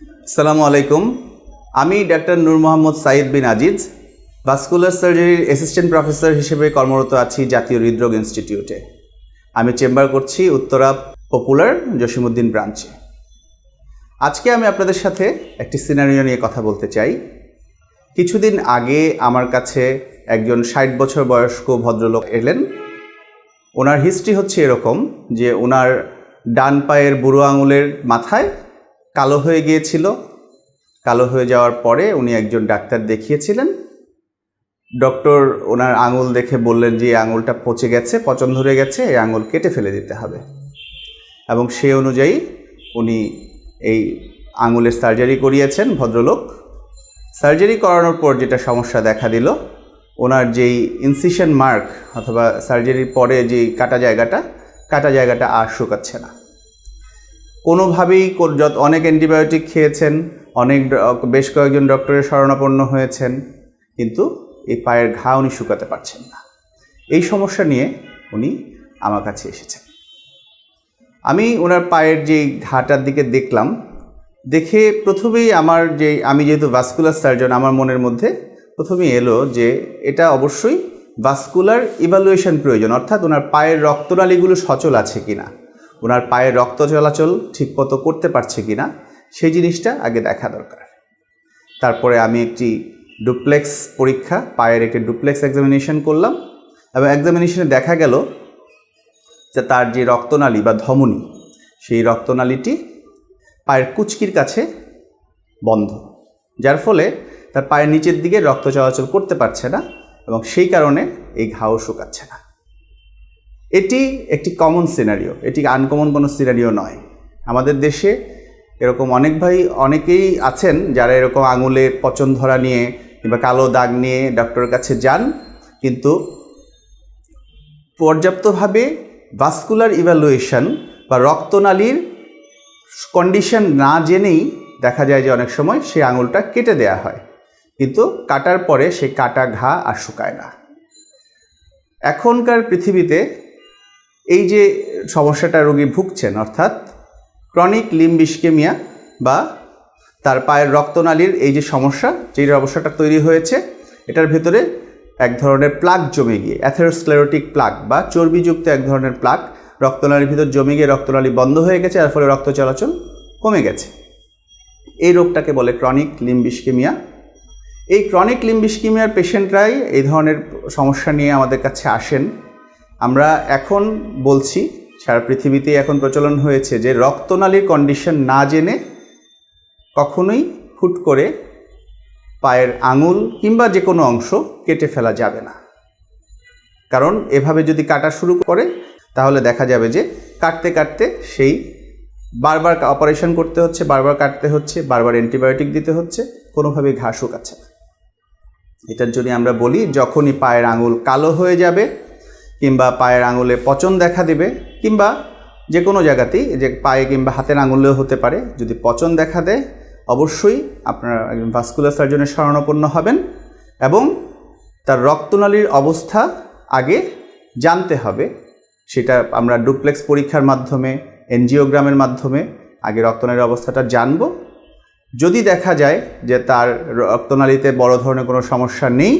আসসালামু আলাইকুম। আমি ডাক্তার নূর মোহাম্মদ সাইদ বিন আজিজ, ভাস্কুলার সার্জারির অ্যাসিস্ট্যান্ট প্রফেসর হিসেবে কর্মরত আছি জাতীয় হৃদরোগ ইনস্টিটিউটে। আমি চেম্বার করছি উত্তরা পপুলার জসিমুদ্দিন ব্রাঞ্চে। আজকে আমি আপনাদের সাথে একটি সিনারিও নিয়ে কথা বলতে চাই। কিছুদিন আগে আমার কাছে একজন ষাট বছর বয়স্ক ভদ্রলোক এলেন। ওনার হিস্ট্রি হচ্ছে এরকম যে ওনার ডান পায়ের বুড়ো আঙুলের মাথায় কালো হয়ে গিয়েছিল। কালো হয়ে যাওয়ার পরে উনি একজন ডাক্তার দেখিয়েছিলেন। ডক্টর ওনার আঙুল দেখে বললেন যে আঙুলটা পচে গেছে, পচন ধরে গেছে, এই আঙুল কেটে ফেলে দিতে হবে। এবং সে অনুযায়ী উনি এই আঙুলের সার্জারি করিয়েছেন ভদ্রলোক। সার্জারি করানোর পর যেটা সমস্যা দেখা দিল, ওনার যেই ইনসিশন মার্ক অথবা সার্জারির পরে যেই কাটা জায়গাটা কাটা জায়গাটা আর শুকাচ্ছে না। কোনোভাবেই যত অনেক অ্যান্টিবায়োটিক খেয়েছেন, অনেক বেশ কয়েকজন ডক্টরের শরণাপন্ন হয়েছেন, কিন্তু এই পায়ের ঘা উনি শুকাতে পারছেন না। এই সমস্যা নিয়ে উনি আমার কাছে এসেছেন। আমি ওনার পায়ের যে ঘাটার দিকে দেখলাম, দেখে প্রথমেই আমার যে, আমি যেহেতু ভাস্কুলার সার্জন আমার মনের মধ্যে প্রথমেই এলো যে এটা অবশ্যই ভাস্কুলার ইভালুয়েশন প্রয়োজন, অর্থাৎ ওনার পায়ের রক্তনালীগুলো সচল আছে কিনা। ওনার পায়ের রক্ত চলাচল ঠিকমতো করতে পারছে কিনা, সেই জিনিসটা আগে দেখা দরকার। তারপরে আমি একটি ডুপ্লেক্স পরীক্ষা, পায়ের একটি ডুপ্লেক্স এক্সামিনেশন করলাম এবং এক্সামিনেশনে দেখা গেল যে তার যে রক্তনালী বা ধমনী, সেই রক্তনালীটি পায়ের কুচকির কাছে বন্ধ, যার ফলে তার পায়ের নিচের দিকে রক্ত চলাচল করতে পারছে না এবং সেই কারণে এই ঘাও শুকাচ্ছে না। এটি একটি কমন সিনারিও এটি আনকমন কোনো সিনারিও নয়। আমাদের দেশে এরকম অনেক ভাই, অনেকেই আছেন যারা এরকম আঙুলে পচন ধরা নিয়ে কিংবা কালো দাগ নিয়ে ডক্টরের কাছে যান, কিন্তু পর্যাপ্তভাবে ভাস্কুলার ইভ্যালুয়েশন বা রক্তনালীর কন্ডিশন না জেনেই দেখা যায় যে অনেক সময় সেই আঙুলটা কেটে দেয়া হয়। কিন্তু কাটার পরে সেই কাটা ঘা আর শুকায় না। এখনকার পৃথিবীতে এই যে সমস্যাটা রোগী ভুগছেন, অর্থাৎ ক্রনিক লিম্বিস্কেমিয়া বা তার পায়ের রক্তনালীর এই যে সমস্যা যে অবস্থাটা তৈরি হয়েছে, এটার ভেতরে এক ধরনের প্লাগ জমে গিয়ে অ্যাথেরোস্ক্লেরোটিক প্লাগ বা চর্বিযুক্ত এক ধরনের প্লাগ রক্তনালীর ভিতর জমে গিয়ে রক্তনালী বন্ধ হয়ে গেছে এর ফলে রক্ত চলাচল কমে গেছে। এই রোগটাকে বলে ক্রনিক লিম্বিস্কেমিয়া এই ক্রনিক লিম্বিস্কিমিয়ার পেশেন্টরাই এই ধরনের সমস্যা নিয়ে আমাদের কাছে আসেন। আমরা এখন বলছি, সারা পৃথিবীতেই এখন প্রচলন হয়েছে যে রক্তনালীর কন্ডিশন না জেনে কখনোই হুট করে পায়ের আঙুল কিংবা যে কোনো অংশ কেটে ফেলা যাবে না। কারণ এভাবে যদি কাটা শুরু করে, তাহলে দেখা যাবে যে কাটতে কাটতে সেই বারবার অপারেশন করতে হচ্ছে, বারবার কাটতে হচ্ছে, বারবার অ্যান্টিবায়োটিক দিতে হচ্ছে, কোনোভাবেই ঘা শুকাচ্ছে না। এটার জন্য আমরা বলি, যখনই পায়ের আঙুল কালো হয়ে যাবে কিংবা পায়ের আঙুলে পচন দেখা দেবে, কিংবা যে কোনো জায়গাতেই, যে পায়ে কিংবা হাতের আঙুলেও হতে পারে। যদি পচন দেখা দেয়, অবশ্যই আপনারা ভাস্কুলার সার্জনের শরণাপন্ন হবেন এবং তার রক্তনালীর অবস্থা আগে জানতে হবে। সেটা আমরা ডুপ্লেক্স পরীক্ষার মাধ্যমে, এনজিওগ্রামের মাধ্যমে আগে রক্তনালীর অবস্থাটা জানব। যদি দেখা যায় যে তার রক্তনালীতে বড় ধরনের কোনো সমস্যা নেই,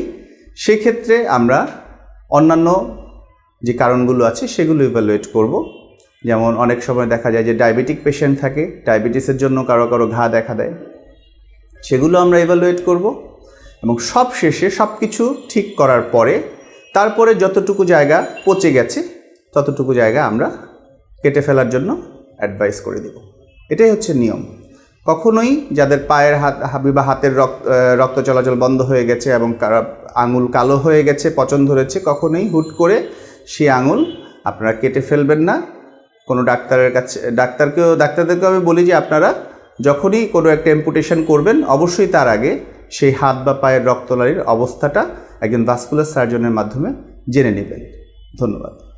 সেক্ষেত্রে আমরা অন্যান্য যে কারণগুলো আছে সেগুলো ইভ্যালুয়েট করব। যেমন অনেক সময় দেখা যায় যে ডায়াবেটিক পেশেন্ট থাকে ডায়াবেটিসের জন্য কারও কারও ঘা দেখা দেয়। সেগুলো আমরা ইভ্যালুয়েট করব এবং সব শেষে সব কিছু ঠিক করার পরে তারপরে যতটুকু জায়গা পচে গেছে, ততটুকু জায়গা আমরা কেটে ফেলার জন্য অ্যাডভাইস করে দেব। এটাই হচ্ছে নিয়ম। কখনোই যাদের পায়ের হাত বা হাতের রক্ত রক্ত চলাচল বন্ধ হয়ে গেছে এবং আঙুল কালো হয়ে গেছে, পচন ধরেছে, কখনোই হুট করে সেই আঙুল আপনারা কেটে ফেলবেন না। কোনো ডাক্তারের কাছে, ডাক্তারকেও, ডাক্তারদেরকেও আমি বলি যে আপনারা যখনই কোনো একটা এম্পুটেশন করবেন, অবশ্যই তার আগে সেই হাত বা পায়ের রক্তলারির অবস্থাটা একজন ভাস্কুলার সার্জনের মাধ্যমে জেনে নেবেন। ধন্যবাদ।